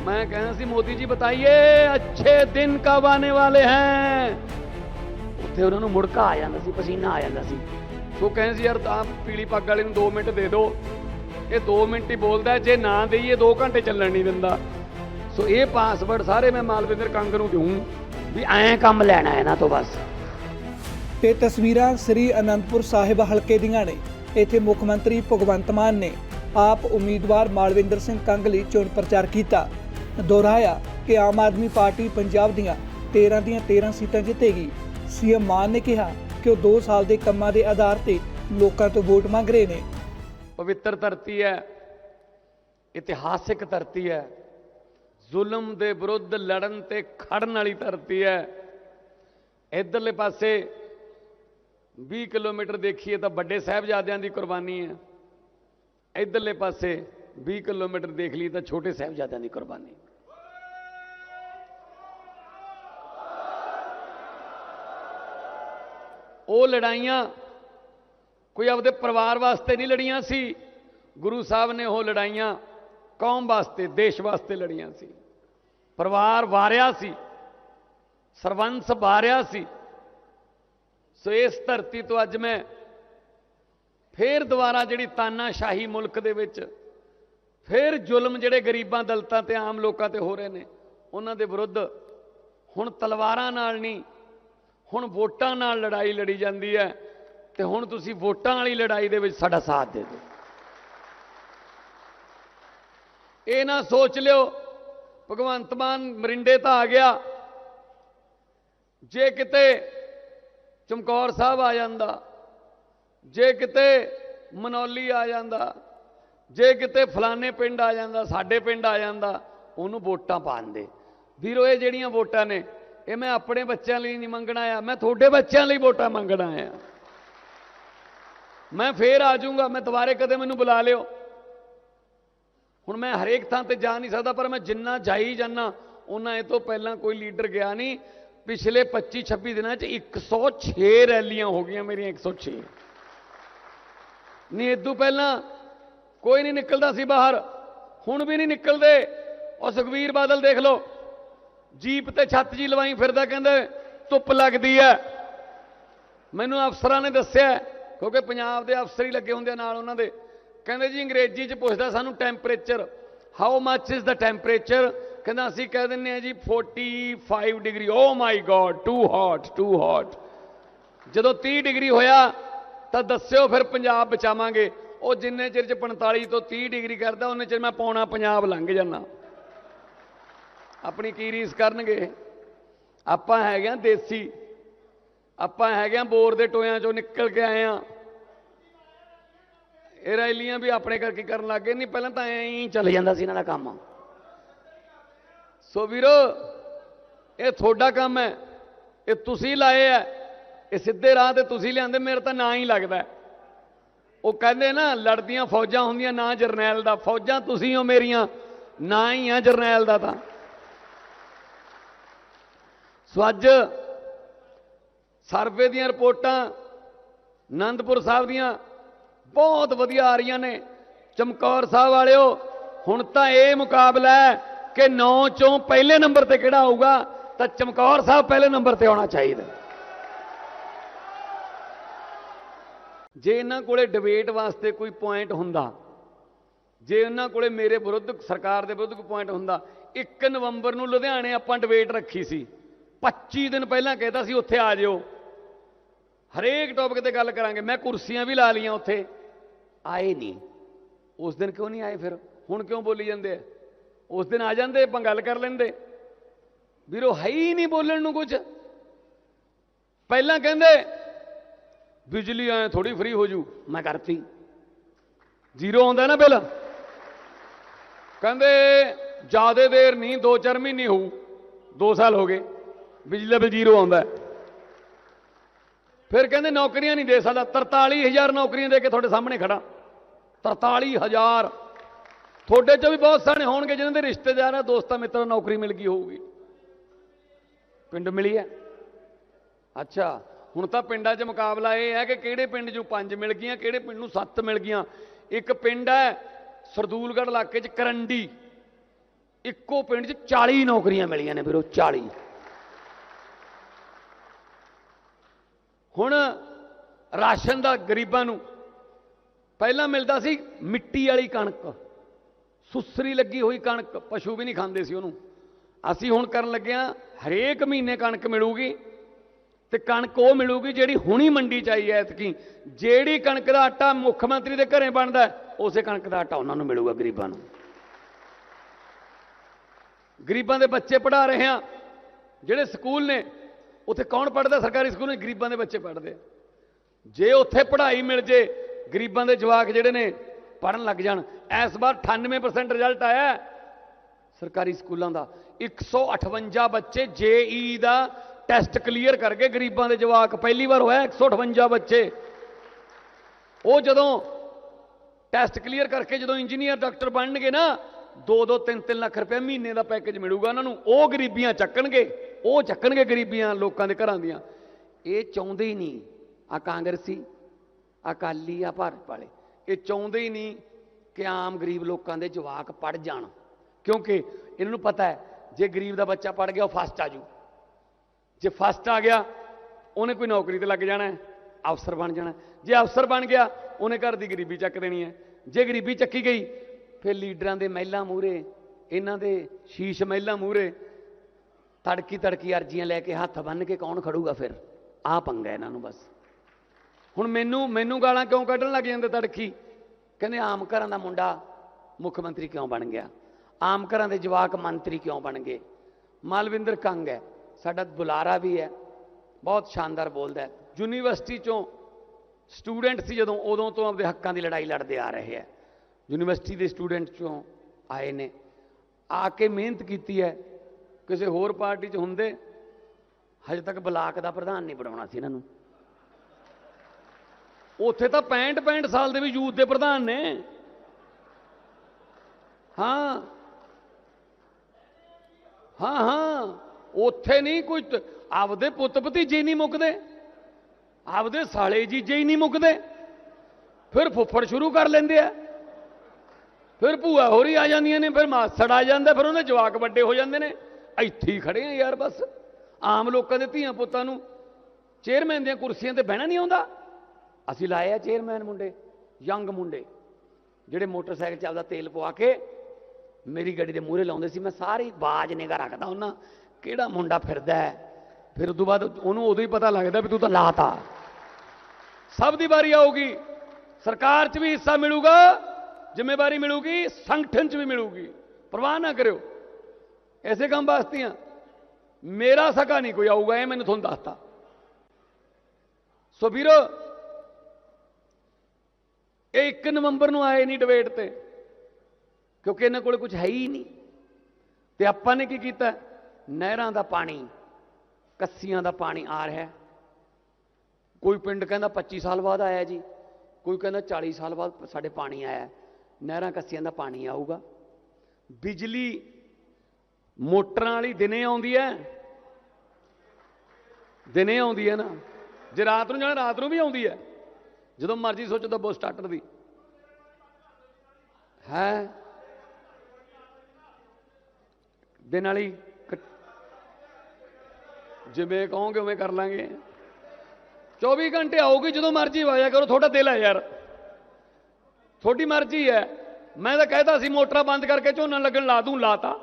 मैं कहना सी मोदी जी बताइए अच्छे दिन कब आने वाले हैं ਉੱਥੇ ਉਹਨਾਂ ਨੂੰ ਮੁੜਕਾ ਆ ਜਾਂਦਾ ਸੀ ਪਸੀਨਾ ਆ ਜਾਂਦਾ ਸੀ ਸੋ ਕਹਿੰਦੇ ਸੀ ਯਾਰ ਤਾਂ ਪੀਲੀ ਪੱਗ ਵਾਲੇ ਨੂੰ 2 ਮਿੰਟ ਦੇ ਦਿਓ ਇਹ 2 ਮਿੰਟ ਹੀ ਬੋਲਦਾ ਹੈ, ਜੇ ਨਾ ਦੇਈਏ 2 ਘੰਟੇ ਚੱਲਣ ਨਹੀਂ ਦਿੰਦਾ ਸੋ ਇਹ ਪਾਸਵਰਡ ਸਾਰੇ ਮੈਂ ਮਾਲਵਿੰਦਰ ਕੰਗ ਨੂੰ ਦਊਂ ਵੀ ਐਂ ਕੰਮ ਲੈਣਾ ਇਹਨਾਂ ਤੋਂ ਬਸ ਇਹ ਤਸਵੀਰਾਂ ਸ੍ਰੀ ਅਨੰਦਪੁਰ ਸਾਹਿਬ ਹਲਕੇ ਦੀਆਂ ਨੇ ਇੱਥੇ ਮੁੱਖ ਮੰਤਰੀ ਭਗਵੰਤ ਮਾਨ ਨੇ ਆਪ ਉਮੀਦਵਾਰ ਮਾਲਵਿੰਦਰ ਸਿੰਘ ਕੰਗ ਲਈ ਚੋਣ ਪ੍ਰਚਾਰ ਕੀਤਾ ਦੁਹਰਾਇਆ ਕਿ ਆਮ ਆਦਮੀ ਪਾਰਟੀ ਪੰਜਾਬ ਦੀਆਂ 13 ਦੀਆਂ 13 ਸੀਟਾਂ ਜਿੱਤੇਗੀ। ਸੀਐਮ ਮਾਨ ਨੇ ਕਿਹਾ ਕਿ ਉਹ 2 ਸਾਲ ਦੇ ਕੰਮਾਂ ਦੇ ਆਧਾਰ ਤੇ ਲੋਕਾਂ ਤੋਂ ਵੋਟ ਮੰਗ ਰਹੇ ਨੇ। ਪਵਿੱਤਰ ਧਰਤੀ ਹੈ, ਇਤਿਹਾਸਿਕ ਧਰਤੀ ਹੈ, ਜ਼ੁਲਮ ਦੇ ਵਿਰੁੱਧ ਲੜਨ ਤੇ ਖੜਨ ਵਾਲੀ ਧਰਤੀ ਹੈ। ਇਧਰਲੇ ਪਾਸੇ 20 ਕਿਲੋਮੀਟਰ ਦੇਖੀਏ ਤਾਂ ਵੱਡੇ ਸਾਹਿਬਜ਼ਾਦਿਆਂ ਦੀ ਕੁਰਬਾਨੀ ਹੈ। ਇਧਰਲੇ ਪਾਸੇ 20 ਕਿਲੋਮੀਟਰ ਦੇਖ ਲਈ ਤਾਂ ਛੋਟੇ ਸਾਹਿਬਜ਼ਾਦਿਆਂ ਦੀ ਕੁਰਬਾਨੀ। ਉਹ ਲੜਾਈਆਂ ਕੋਈ ਆਪਦੇ ਪਰਿਵਾਰ ਵਾਸਤੇ ਨਹੀਂ ਲੜੀਆਂ ਸੀ। ਗੁਰੂ ਸਾਹਿਬ ਨੇ ਉਹ ਲੜਾਈਆਂ ਕੌਮ ਵਾਸਤੇ, ਦੇਸ਼ ਵਾਸਤੇ ਲੜੀਆਂ ਸੀ। ਪਰਿਵਾਰ ਵਾਰਿਆ ਸੀ, ਸਰਵੰਸ ਵਾਰਿਆ ਸੀ। ਸੋ ਇਸ ਧਰਤੀ ਤੋਂ ਅੱਜ ਮੈਂ ਫੇਰ ਦੁਬਾਰਾ ਜਿਹੜੀ ਤਾਨਾਸ਼ਾਹੀ ਮੁਲਕ ਦੇ ਵਿੱਚ ਫਿਰ ਜ਼ੁਲਮ ਜਿਹੜੇ ਗਰੀਬਾਂ, ਦਲਤਾਂ ਤੇ ਆਮ ਲੋਕਾਂ ਤੇ ਹੋ ਰਹੇ ਨੇ, ਉਹਨਾਂ ਦੇ ਵਿਰੁੱਧ ਹੁਣ ਤਲਵਾਰਾਂ ਨਾਲ ਨਹੀਂ, ਹੁਣ ਵੋਟਾਂ ਨਾਲ ਲੜਾਈ ਲੜੀ ਜਾਂਦੀ ਹੈ ਤੇ ਹੁਣ ਤੁਸੀਂ ਵੋਟਾਂ ਵਾਲੀ ਲੜਾਈ ਦੇ ਵਿੱਚ ਸਾਡਾ ਸਾਥ ਦੇ ਦਿਓ। ਇਹ ਨਾ ਸੋਚ ਲਿਓ, ਭਗਵੰਤ ਮਾਨ ਮਰਿੰਡੇ ਤਾਂ ਆ ਗਿਆ, ਜੇ ਕਿਤੇ ਚਮਕੌਰ ਸਾਹਿਬ ਆ ਜਾਂਦਾ, ਜੇ ਕਿਤੇ ਮਨੌਲੀ ਆ ਜਾਂਦਾ ਜੇ ਕਿਤੇ ਫਲਾਣੇ ਪਿੰਡ ਆ ਜਾਂਦਾ, ਸਾਡੇ ਪਿੰਡ ਆ ਜਾਂਦਾ, ਉਹਨੂੰ ਵੋਟਾਂ ਪਾਉਂਦੇ ਵੀਰੋ, ਇਹ ਜਿਹੜੀਆਂ ਵੋਟਾਂ ਨੇ, ਇਹ ਮੈਂ ਆਪਣੇ ਬੱਚਿਆਂ ਲਈ ਨਹੀਂ ਮੰਗਣਾ ਆ, ਮੈਂ ਤੁਹਾਡੇ ਬੱਚਿਆਂ ਲਈ ਵੋਟਾਂ ਮੰਗਣਾ ਆ। ਮੈਂ ਫੇਰ ਆ ਜਾਊਂਗਾ, ਮੈਂ ਦੁਬਾਰੇ ਕਦੇ ਮੈਨੂੰ ਬੁਲਾ ਲਿਓ। ਹੁਣ ਮੈਂ ਹਰੇਕ ਥਾਂ ਤੇ ਜਾ ਨਹੀਂ ਸਕਦਾ, ਪਰ ਮੈਂ ਜਿੰਨਾ ਜਾਈ ਜਾਣਾ ਉਹਨਾਂ ਇਹ ਤੋਂ ਪਹਿਲਾਂ ਕੋਈ ਲੀਡਰ ਗਿਆ ਨਹੀਂ। ਪਿਛਲੇ 25 26 ਦਿਨਾਂ 'ਚ 106 ਰੈਲੀਆਂ ਹੋ ਗਈਆਂ ਮੇਰੀਆਂ 106 ਨਹੀਂ ਇਦੋਂ ਪਹਿਲਾਂ ਕੋਈ ਨਹੀਂ ਨਿਕਲਦਾ ਸੀ ਬਾਹਰ। ਹੁਣ ਵੀ ਨਹੀਂ ਨਿਕਲਦੇ। ਉਹ ਸੁਖਵੀਰ ਬਾਦਲ ਦੇਖ ਲਓ। ਜੀਪ ਤੇ ਛੱਤ ਜੀ ਲਵਾਈ ਫਿਰਦਾ, ਕਹਿੰਦੇ, ਧੁੱਪ ਲੱਗਦੀ ਹੈ ਮੈਨੂੰ ਅਫਸਰਾਂ ਨੇ ਦੱਸਿਆ, ਕਿਉਂਕਿ ਪੰਜਾਬ ਦੇ ਅਫਸਰ ਹੀ ਲੱਗੇ ਹੁੰਦੇ ਆ ਨਾਲ ਉਹਨਾਂ ਦੇ। ਕਹਿੰਦੇ ਜੀ, ਅੰਗਰੇਜ਼ੀ ਚ ਪੁੱਛਦਾ ਸਾਨੂੰ temperature how much is the temperature ਕਹਿੰਦਾ, ਅਸੀਂ ਕਹਿ ਦਿੰਨੇ ਆ ਜੀ 45 degree oh my god too hot too hot ਜਦੋਂ 30 ਡਿਗਰੀ ਹੋਇਆ, ਤਾਂ ਦੱਸਿਓ ਫਿਰ ਪੰਜਾਬ ਬਚਾਵਾਂਗੇ। ਉਹ ਜਿੰਨੇ ਚਿਰ ਚ 45 ਤੋਂ 30 ਡਿਗਰੀ ਕਰਦਾ, ਉਹਨੇ ਚਿਰ ਮੈਂ ਪੌਣਾ ਪੰਜਾਬ ਲੰਘ ਜਾਣਾ ਆਪਣੀ ਕੀ ਰੀਸ ਕਰਨਗੇ? ਆਪਾਂ ਹੈਗੇ ਆ ਦੇਸੀ। ਆਪਾਂ ਹੈਗੇ ਆ ਬੋਰ ਦੇ ਟੋਇਆਂ ਚੋਂ ਨਿਕਲ ਕੇ ਆਏ ਆ। ਇਹ ਰੈਲੀਆਂ ਵੀ ਆਪਣੇ ਕਰਕੇ ਕਰਨ ਲੱਗੇ ਨਹੀਂ, ਪਹਿਲਾਂ ਤਾਂ ਐਂ ਹੀ ਚੱਲ ਜਾਂਦਾ ਸੀ ਇਹਨਾਂ ਦਾ ਕੰਮ। ਸੋ ਵੀਰੋ, ਇਹ ਤੁਹਾਡਾ ਕੰਮ ਹੈ। ਇਹ ਤੁਸੀਂ ਲਾਏ ਆ। ਇਹ ਸਿੱਧੇ ਰਾਹ ਤੇ ਤੁਸੀਂ ਲਿਆਂਦੇ, ਮੇਰੇ ਤਾਂ ਨਾਂ ਹੀ ਲੱਗਦਾ। ਉਹ ਕਹਿੰਦੇ ਨਾ, ਲੜਦੀਆਂ ਫੌਜਾਂ ਹੁੰਦੀਆਂ ਨਾ ਜਰਨੈਲ ਦਾ, ਫੌਜਾਂ ਤੁਸੀਂ ਹੋ ਮੇਰੀਆਂ, ਨਾ ਹੀ ਆ ਜਰਨੈਲ ਦਾ ਤਾਂ। ਸੋ ਅੱਜ ਸਰਵੇ ਦੀਆਂ ਰਿਪੋਰਟਾਂ ਆਨੰਦਪੁਰ ਸਾਹਿਬ ਦੀਆਂ ਬਹੁਤ ਵਧੀਆ ਆ ਰਹੀਆਂ ਨੇ। ਚਮਕੌਰ ਸਾਹਿਬ ਵਾਲਿਓ, ਹੁਣ ਤਾਂ ਇਹ ਮੁਕਾਬਲਾ ਹੈ ਕਿ 9 ਚੋਂ ਪਹਿਲੇ ਨੰਬਰ ਤੇ ਕਿਹੜਾ ਆਊਗਾ, ਤਾਂ ਚਮਕੌਰ ਸਾਹਿਬ ਪਹਿਲੇ ਨੰਬਰ ਤੇ ਆਉਣਾ ਚਾਹੀਦਾ। ਜੇ ਇਹਨਾਂ ਕੋਲੇ ਡਿਬੇਟ ਵਾਸਤੇ ਕੋਈ ਪੁਆਇੰਟ ਹੁੰਦਾ, ਜੇ ਇਹਨਾਂ ਕੋਲੇ ਮੇਰੇ ਵਿਰੁੱਧ, ਸਰਕਾਰ ਦੇ ਵਿਰੁੱਧ ਕੋਈ ਪੁਆਇੰਟ ਹੁੰਦਾ 1 ਨਵੰਬਰ ਨੂੰ ਲੁਧਿਆਣੇ ਆਪਾਂ ਡਿਬੇਟ ਰੱਖੀ ਸੀ। 25 ਦਿਨ ਪਹਿਲਾਂ ਕਹਿਤਾ ਸੀ, ਉੱਥੇ ਆ ਜਿਓ। ਹਰੇਕ ਟੌਪਿਕ ਤੇ ਗੱਲ ਕਰਾਂਗੇ। ਮੈਂ ਕੁਰਸੀਆਂ ਵੀ ਲਾ ਲੀਆਂ ਉੱਥੇ। ਆਏ ਨਹੀਂ। ਉਸ ਦਿਨ ਕਿਉਂ ਨਹੀਂ ਆਏ ਫਿਰ? ਹੁਣ ਕਿਉਂ ਬੋਲੀ ਜਾਂਦੇ ਆ? ਉਸ ਦਿਨ ਆ ਜਾਂਦੇ, ਆਪਾਂ ਗੱਲ ਕਰ ਲੈਂਦੇ। ਵੀਰੋ, ਹੈ ਹੀ ਨਹੀਂ ਬੋਲਣ ਨੂੰ ਕੁਝ। ਪਹਿਲਾਂ ਕਹਿੰਦੇ ਬਿਜਲੀ ਐ ਥੋੜੀ ਫ੍ਰੀ ਹੋ ਜੂ। ਮੈਂ ਕਰਤੀ। ਜ਼ੀਰੋ ਆਉਂਦਾ ਨਾ ਬਿੱਲ। ਕਹਿੰਦੇ, ਜਿਆਦੇ ਦੇਰ ਨਹੀਂ 2-4 ਮਹੀਨੇ ਹੋਊ। 2 ਸਾਲ ਹੋ ਗਏ। ਬਿਜਲੀ ਦਾ ਬਿੱਲ ਜ਼ੀਰੋ ਆਉਂਦਾ। ਫਿਰ ਕਹਿੰਦੇ, ਨੌਕਰੀਆਂ ਨਹੀਂ ਦੇ ਸਕਦਾ। 43000 ਨੌਕਰੀਆਂ ਦੇ ਕੇ ਤੁਹਾਡੇ ਸਾਹਮਣੇ ਖੜਾ 43000 ਤੁਹਾਡੇ ਚੋਂ ਵੀ ਬਹੁਤ ਸਾਰੇ ਹੋਣਗੇ, ਜਿਨ੍ਹਾਂ ਦੇ ਰਿਸ਼ਤੇਦਾਰ ਆ ਦੋਸਤਾਂ, ਮਿੱਤਰਾਂ ਨੌਕਰੀ ਮਿਲ ਗਈ ਹੋਊਗੀ। ਪਿੰਡ ਮਿਲੀ ਹੈ। ਅੱਛਾ। ਹੁਣ ਤਾਂ ਪਿੰਡਾਂ 'ਚ ਮੁਕਾਬਲਾ ਇਹ ਹੈ ਕਿ ਕਿਹੜੇ ਪਿੰਡ 'ਚੋਂ ਪੰਜ ਮਿਲ ਗਈਆਂ, ਕਿਹੜੇ ਪਿੰਡ ਨੂੰ ਸੱਤ ਮਿਲ ਗਈਆਂ। ਇੱਕ ਪਿੰਡ ਹੈ ਸਰਦੂਲਗੜ੍ਹ ਇਲਾਕੇ 'ਚ ਕਰੰਡੀ। ਇੱਕੋ ਪਿੰਡ 'ਚ 40 ਨੌਕਰੀਆਂ ਮਿਲੀਆਂ ਨੇ ਵੀਰੋ 40 ਹੁਣ ਰਾਸ਼ਨ ਦਾ ਗਰੀਬਾਂ ਨੂੰ ਪਹਿਲਾਂ ਮਿਲਦਾ ਸੀ ਮਿੱਟੀ ਵਾਲੀ ਕਣਕ। ਸੁਸਰੀ ਲੱਗੀ ਹੋਈ ਕਣਕ, ਪਸ਼ੂ ਵੀ ਨਹੀਂ ਖਾਂਦੇ ਸੀ ਉਹਨੂੰ। ਅਸੀਂ ਹੁਣ ਕਰਨ ਲੱਗੇ ਹਾਂ, ਹਰੇਕ ਮਹੀਨੇ ਕਣਕ ਮਿਲੂਗੀ। ਤੇ ਕਣਕ ਉਹ ਮਿਲੂਗੀ ਜਿਹੜੀ ਹੁਣੀ ਮੰਡੀ ਚ ਆਈ ਐਤਕੀ। ਜਿਹੜੀ ਕਣਕ ਦਾ ਆਟਾ ਮੁੱਖ ਮੰਤਰੀ ਦੇ ਘਰੇ ਬਣਦਾ, ਉਸੇ ਕਣਕ ਦਾ ਆਟਾ ਉਹਨਾਂ ਨੂੰ ਮਿਲੂਗਾ ਗਰੀਬਾਂ ਨੂੰ। ਗਰੀਬਾਂ ਦੇ ਬੱਚੇ ਪੜਾ ਰਹੇ ਆ। ਜਿਹੜੇ ਸਕੂਲ ਨੇ, ਉੱਥੇ ਕੌਣ ਪੜਦਾ ਸਰਕਾਰੀ ਸਕੂਲ ਨੇ, ਗਰੀਬਾਂ ਦੇ ਬੱਚੇ ਪੜਦੇ ਜੇ ਉੱਥੇ ਪੜ੍ਹਾਈ ਮਿਲ ਜੇ, ਗਰੀਬਾਂ ਦੇ ਜਵਾਕ ਜਿਹੜੇ ਨੇ ਪੜਨ ਲੱਗ ਜਾਣ। ਇਸ ਵਾਰ 98% ਰਿਜ਼ਲਟ ਆਇਆ। ਸਰਕਾਰੀ ਸਕੂਲਾਂ ਦਾ। 158 ਬੱਚੇ ਜੇਈ ਦਾ ਟੈਸਟ ਕਲੀਅਰ ਕਰ ਗਏ ਗਰੀਬਾਂ ਦੇ ਜਵਾਕ ਪਹਿਲੀ ਵਾਰ ਹੋਇਆ 158 ਬੱਚੇ। ਉਹ ਜਦੋਂ ਟੈਸਟ ਕਲੀਅਰ ਕਰਕੇ ਜਦੋਂ ਇੰਜੀਨੀਅਰ ਡਾਕਟਰ ਬਣਨਗੇ ਨਾ 2-2 3-3 ਲੱਖ ਰੁਪਏ ਮਹੀਨੇ ਦਾ ਪੈਕੇਜ ਮਿਲੂਗਾ ਉਹਨਾਂ ਨੂੰ। ਉਹ ਗਰੀਬੀਆਂ ਚੱਕਣਗੇ, ਉਹ ਚੱਕਣਗੇ ਗਰੀਬੀਆਂ ਲੋਕਾਂ ਦੇ ਘਰਾਂ ਦੀਆਂ। ਇਹ ਚਾਹੁੰਦੇ ਹੀ ਨਹੀਂ ਆ ਕਾਂਗਰਸੀ ਅਕਾਲੀ, ਆ ਭਾਰਤ ਵਾਲੇ। ਇਹ ਚਾਹੁੰਦੇ ਹੀ ਨਹੀਂ ਕਿ ਆਮ ਗਰੀਬ ਲੋਕਾਂ ਦੇ ਜਵਾਕ ਪੜ ਜਾਣ। ਕਿਉਂਕਿ ਇਹਨਾਂ ਨੂੰ ਪਤਾ ਹੈ, ਜੇ ਗਰੀਬ ਦਾ ਬੱਚਾ ਪੜ ਗਿਆ, ਉਹ ਫਸਟ ਆ ਜੂ। ਜੇ ਫਸਟ ਆ ਗਿਆ, ਉਹਨੇ ਕੋਈ ਨੌਕਰੀ ਤੇ ਲੱਗ ਜਾਣਾ ਅਫਸਰ ਬਣ ਜਾਣਾ ਜੇ ਅਫਸਰ ਬਣ ਗਿਆ, ਉਹਨੇ ਘਰ ਦੀ ਗਰੀਬੀ ਚੱਕ ਦੇਣੀ ਹੈ। ਜੇ ਗਰੀਬੀ ਚੱਕੀ ਗਈ, ਫਿਰ ਲੀਡਰਾਂ ਦੇ ਮਹਿਲਾ ਮੂਹਰੇ, ਇਹਨਾਂ ਦੇ ਸ਼ੀਸ਼ ਮਹਿਲਾ ਮੂਹਰੇ, ਤੜਕੀ ਤੜਕੀ ਅਰਜ਼ੀਆਂ ਲੈ ਕੇ ਹੱਥ ਬੰਨ ਕੇ ਕੌਣ ਖੜੂਗਾ ਫਿਰ? ਆ ਪੰਗਾ ਇਹਨਾਂ ਨੂੰ ਬਸ। ਹੁਣ ਮੈਨੂੰ ਮੈਨੂੰ ਗਾਲਾਂ ਕਿਉਂ ਕੱਢਣ ਲੱਗ ਜਾਂਦੇ ਤੜਕੀ? ਕਹਿੰਦੇ ਆਮ ਘਰਾਂ ਦਾ ਮੁੰਡਾ ਮੁੱਖ ਮੰਤਰੀ ਕਿਉਂ ਬਣ ਗਿਆ? ਆਮ ਘਰਾਂ ਦੇ ਜਵਾਕ ਮੰਤਰੀ ਕਿਉਂ ਬਣ ਗਏ? ਮਾਲਵਿੰਦਰ ਕੰਗ ਹੈ। ਸਾਡਾ ਬੁਲਾਰਾ ਵੀ ਹੈ। ਬਹੁਤ ਸ਼ਾਨਦਾਰ ਬੋਲਦਾ ਹੈ। ਯੂਨੀਵਰਸਿਟੀ ਚੋਂ ਸਟੂਡੈਂਟ ਸੀ ਜਦੋਂ, ਉਦੋਂ ਤੋਂ ਆਪਣੇ ਹੱਕਾਂ ਦੀ ਲੜਾਈ ਲੜਦੇ ਆ ਰਹੇ ਹੈ। ਯੂਨੀਵਰਸਿਟੀ ਦੇ ਸਟੂਡੈਂਟ ਚੋਂ ਆਏ ਨੇ। ਆ ਕੇ ਮਿਹਨਤ ਕੀਤੀ ਹੈ। ਕਿਸੇ ਹੋਰ ਪਾਰਟੀ 'ਚ ਹੁੰਦੇ, ਹਜੇ ਤੱਕ ਬਲਾਕ ਦਾ ਪ੍ਰਧਾਨ ਨਹੀਂ ਬਣਾਉਣਾ ਸੀ ਇਹਨਾਂ ਨੂੰ। ਉੱਥੇ ਤਾਂ 65 65 ਸਾਲ ਦੇ ਵੀ ਯੂਥ ਦੇ ਪ੍ਰਧਾਨ ਨੇ। ਹਾਂ। ਹਾਂ ਹਾਂ। ਉੱਥੇ ਨਹੀਂ ਕੋਈ ਆਪਦੇ ਪੁੱਤ ਭਤੀਜੇ ਨਹੀਂ ਮੁੱਕਦੇ। ਆਪਦੇ ਸਾਲੇ ਜੀਜੇ ਹੀ ਨਹੀਂ ਮੁੱਕਦੇ। ਫਿਰ ਫੁੱਫੜ ਸ਼ੁਰੂ ਕਰ ਲੈਂਦੇ ਆ। ਫਿਰ ਭੂਆ ਹੋਰੀ ਆ ਜਾਂਦੀਆਂ ਨੇ, ਫਿਰ ਮਾਸੜ ਆ ਜਾਂਦਾ, ਫਿਰ ਉਹਦੇ ਜਵਾਕ ਵੱਡੇ ਹੋ ਜਾਂਦੇ ਨੇ। ਇੱਥੇ ਹੀ ਖੜੇ ਆ ਯਾਰ ਬਸ। ਆਮ ਲੋਕਾਂ ਦੇ ਧੀਆਂ ਪੁੱਤਾਂ ਨੂੰ ਚੇਅਰਮੈਨ ਦੀਆਂ ਕੁਰਸੀਆਂ ਤੇ ਬਹਿਣਾ ਨਹੀਂ ਆਉਂਦਾ। ਅਸੀਂ ਲਾਏ ਆ ਚੇਅਰਮੈਨ ਮੁੰਡੇ, ਯੰਗ ਮੁੰਡੇ, ਜਿਹੜੇ ਮੋਟਰਸਾਈਕਲ 'ਚ ਆਪਦਾ ਤੇਲ ਪਵਾ ਕੇ ਮੇਰੀ ਗੱਡੀ ਦੇ ਮੂਹਰੇ ਲਾਉਂਦੇ ਸੀ। ਮੈਂ ਸਾਰੀ ਬਾਜ ਨਿਗਾ ਰੱਖਦਾ ਉਹਨਾਂ ਕਿਹੜਾ ਮੁੰਡਾ ਫਿਰਦਾ ਹੈ? ਫਿਰ ਉਸ ਤੋਂ ਬਾਅਦ ਉਹਨੂੰ ਉਦੋਂ ਹੀ ਪਤਾ ਲੱਗਦਾ ਵੀ ਤੂੰ ਤਾਂ ਲਾਤਾ ਸਭ ਦੀ ਵਾਰੀ ਆਊਗੀ। ਸਰਕਾਰ 'ਚ ਵੀ ਹਿੱਸਾ ਮਿਲੂਗਾ, ਜ਼ਿੰਮੇਵਾਰੀ ਮਿਲੂਗੀ, ਸੰਗਠਨ 'ਚ ਵੀ ਮਿਲੂਗੀ। ਪਰਵਾਹ ਨਾ ਕਰਿਓ। ਐਸੇ ਕੰਮ ਵਾਸਤੇ ਆ। ਮੇਰਾ ਸਕਾ ਨਹੀਂ ਕੋਈ ਆਊਗਾ, ਇਹ ਮੈਨੂੰ ਤੁਹਾਨੂੰ ਦੱਸਤਾ। ਸੋ ਵੀਰੋ, ਇਹ 1 ਨਵੰਬਰ ਨੂੰ ਆਏ ਨਹੀਂ ਡਿਬੇਟ ਤੇ, ਕਿਉਂਕਿ ਇਹਨਾਂ ਕੋਲ ਕੁਝ ਹੈ ਹੀ ਨਹੀਂ। ਤੇ ਆਪਾਂ ਨੇ ਕੀ ਕੀਤਾ? ਨਹਿਰਾਂ ਦਾ ਪਾਣੀ, ਕੱਸੀਆਂ ਦਾ ਪਾਣੀ ਆ ਰਿਹਾ ਕੋਈ ਪਿੰਡ ਕਹਿੰਦਾ 25 ਸਾਲ ਬਾਅਦ ਆਇਆ ਜੀ, ਕੋਈ ਕਹਿੰਦਾ 40 ਸਾਲ ਬਾਅਦ ਸਾਡੇ ਪਾਣੀ ਆਇਆ, ਨਹਿਰਾਂ ਕੱਸੀਆਂ ਦਾ ਪਾਣੀ ਆਊਗਾ। ਬਿਜਲੀ ਮੋਟਰਾਂ ਵਾਲੀ ਦਿਨੇ ਆਉਂਦੀ ਹੈ, ਦਿਨੇ ਆਉਂਦੀ ਹੈ ਨਾ, ਜੇ ਰਾਤ ਨੂੰ ਜਾਣਾ ਰਾਤ ਨੂੰ ਵੀ ਆਉਂਦੀ ਹੈ, ਜਦੋਂ ਮਰਜ਼ੀ ਸੋਚੋ ਦੱਬੋ ਸਟਾਰਟਰ ਦੀ। ਹੈ? ਦਿਨ ਵਾਲੀ ਜਿਵੇਂ ਕਹੋਗੇ ਉਵੇਂ ਕਰ ਲਾਂਗੇ। 24 ਘੰਟੇ ਆਊਗੀ, ਜਦੋਂ ਮਰਜ਼ੀ ਵਾਇਆ ਕਰੋ, ਤੁਹਾਡਾ ਦਿਲ ਹੈ ਯਾਰ। ਤੁਹਾਡੀ ਮਰਜ਼ੀ ਹੈ। ਮੈਂ ਤਾਂ ਕਹਿਤਾ ਸੀ, ਮੋਟਰਾਂ ਬੰਦ ਕਰਕੇ ਝੋਨਾ ਲੱਗਣ ਲਾ ਦੂੰ, ਲਾਤਾ।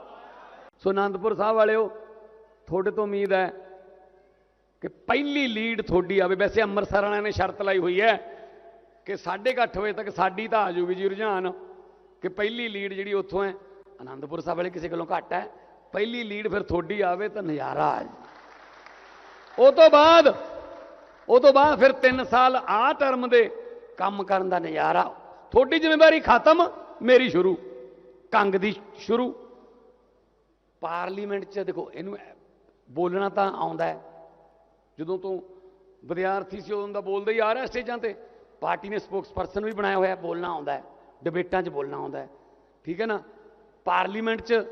ਸੋ ਆਨੰਦਪੁਰ ਸਾਹਿਬ ਵਾਲਿਓ, ਤੁਹਾਡੇ ਤੋਂ ਉਮੀਦ ਹੈ ਕਿ ਪਹਿਲੀ ਲੀਡ ਤੁਹਾਡੀ ਆਵੇ। ਵੈਸੇ ਅੰਮ੍ਰਿਤਸਰ ਵਾਲਿਆਂ ਨੇ ਸ਼ਰਤ ਲਾਈ ਹੋਈ ਹੈ ਕਿ 8:30 ਵਜੇ ਤੱਕ ਸਾਡੀ ਤਾਂ ਆ ਜੂਗੀ ਜੀ ਰੁਝਾਨ, ਕਿ ਪਹਿਲੀ ਲੀਡ ਜਿਹੜੀ ਉੱਥੋਂ ਹੈ ਆਨੰਦਪੁਰ ਸਾਹਿਬ ਵਾਲੇ ਕਿਸੇ ਕੋਲੋਂ ਘੱਟ ਹੈ। ਪਹਿਲੀ ਲੀਡ ਫਿਰ ਤੁਹਾਡੀ ਆਵੇ ਤਾਂ ਨਜ਼ਾਰਾ ਆ ਜਾਏ ਉਹ ਤੋਂ ਬਾਅਦ, ਉਹ ਤੋਂ ਬਾਅਦ ਫਿਰ 3 ਸਾਲ ਆ ਟਰਮ ਦੇ ਕੰਮ ਕਰਨ ਦਾ ਨਜ਼ਾਰਾ, ਤੁਹਾਡੀ ਜ਼ਿੰਮੇਵਾਰੀ ਖਤਮ, ਮੇਰੀ ਸ਼ੁਰੂ, ਕੰਗ ਦੀ ਸ਼ੁਰੂ। ਪਾਰਲੀਮੈਂਟ 'ਚ ਦੇਖੋ, ਇਹਨੂੰ ਬੋਲਣਾ ਤਾਂ ਆਉਂਦਾ ਹੈ। ਜਦੋਂ ਤੋਂ ਵਿਦਿਆਰਥੀ ਸੀ, ਉਦੋਂ ਦਾ ਬੋਲਦਾ ਹੀ ਆ ਰਿਹਾ ਸਟੇਜਾਂ ਤੇ। ਪਾਰਟੀ ਨੇ ਸਪੋਕਸਪਰਸਨ ਵੀ ਬਣਾਇਆ ਹੋਇਆ, ਬੋਲਣਾ ਆਉਂਦਾ ਹੈ, ਡਿਬੇਟਾਂ 'ਚ ਬੋਲਣਾ ਆਉਂਦਾ ਹੈ। ਠੀਕ ਹੈ ਨਾ? ਪਾਰਲੀਮੈਂਟ 'ਚ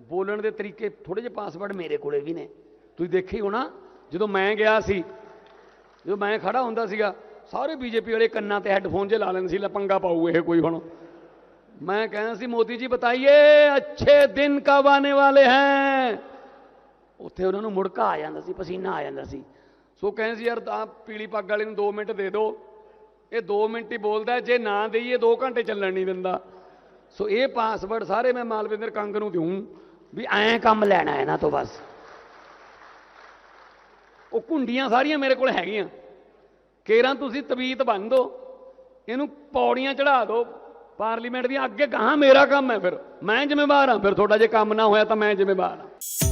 ਬੋਲਣ ਦੇ ਤਰੀਕੇ ਥੋੜੇ ਜਿਹੇ ਪਾਸਵਰਡ ਮੇਰੇ ਕੋਲੇ ਵੀ ਨੇ। ਤੁਸੀਂ ਦੇਖੇ ਹੋਣਾ ਜਦੋਂ ਮੈਂ ਗਿਆ ਸੀ, ਜਦੋਂ ਮੈਂ ਖੜਾ ਹੁੰਦਾ ਸੀਗਾ, ਸਾਰੇ ਬੀਜੇਪੀ ਵਾਲੇ ਕੰਨਾਂ ਤੇ ਹੈੱਡਫੋਨ ਜੇ ਲਾ ਲੈਣ ਸੀ, ਲਪੰਗਾ ਪਾਉ ਇਹ ਕੋਈ ਹੁਣ। ਮੈਂ ਕਹਿੰਦਾ ਸੀ, ਮੋਦੀ ਜੀ ਬਤਾਈਏ, ਅੱਛੇ ਦਿਨ ਕਬ ਆਨੇ ਵਾਲੇ ਹੈ। ਉੱਥੇ ਉਹਨਾਂ ਨੂੰ ਮੁੜਕਾ ਆ ਜਾਂਦਾ ਸੀ, ਪਸੀਨਾ ਆ ਜਾਂਦਾ ਸੀ। ਸੋ ਕਹਿੰਦੇ ਸੀ, ਯਾਰ ਤਾਂ ਪੀਲੀ ਪੱਗ ਵਾਲੇ ਨੂੰ 2 ਮਿੰਟ ਦੇ ਦਿਓ। ਇਹ 2 ਮਿੰਟ ਹੀ ਬੋਲਦਾ ਜੇ ਨਾ ਦੇਈਏ 2 ਘੰਟੇ ਚੱਲਣ ਨਹੀਂ ਦਿੰਦਾ। ਸੋ ਇਹ ਪਾਸਵਰਡ ਸਾਰੇ ਮੈਂ ਮਾਲਵਿੰਦਰ ਕੰਗ ਨੂੰ ਦਿਉਂ ਵੀ ਐਂ ਕੰਮ ਲੈਣਾ ਇਹਨਾਂ ਤੋਂ ਬਸ। ਉਹ ਕੁੰਡੀਆਂ ਸਾਰੀਆਂ ਮੇਰੇ ਕੋਲ ਹੈਗੀਆਂ। ਕੇਰਾਂ ਤੁਸੀਂ ਤਵੀਤ ਬੰਨ ਦਿਓ ਇਹਨੂੰ ਪੌੜੀਆਂ ਚੜਾ ਦਿਓ ਪਾਰਲੀਮੈਂਟ ਦੀਆਂ ਅੱਗੇ ਕਹਾਂ ਮੇਰਾ ਕੰਮ ਹੈ ਫਿਰ। ਮੈਂ ਜ਼ਿੰਮੇਵਾਰ ਹਾਂ ਫਿਰ, ਤੁਹਾਡਾ ਜੇ ਕੰਮ ਨਾ ਹੋਇਆ ਤਾਂ ਮੈਂ ਜ਼ਿੰਮੇਵਾਰ ਹਾਂ।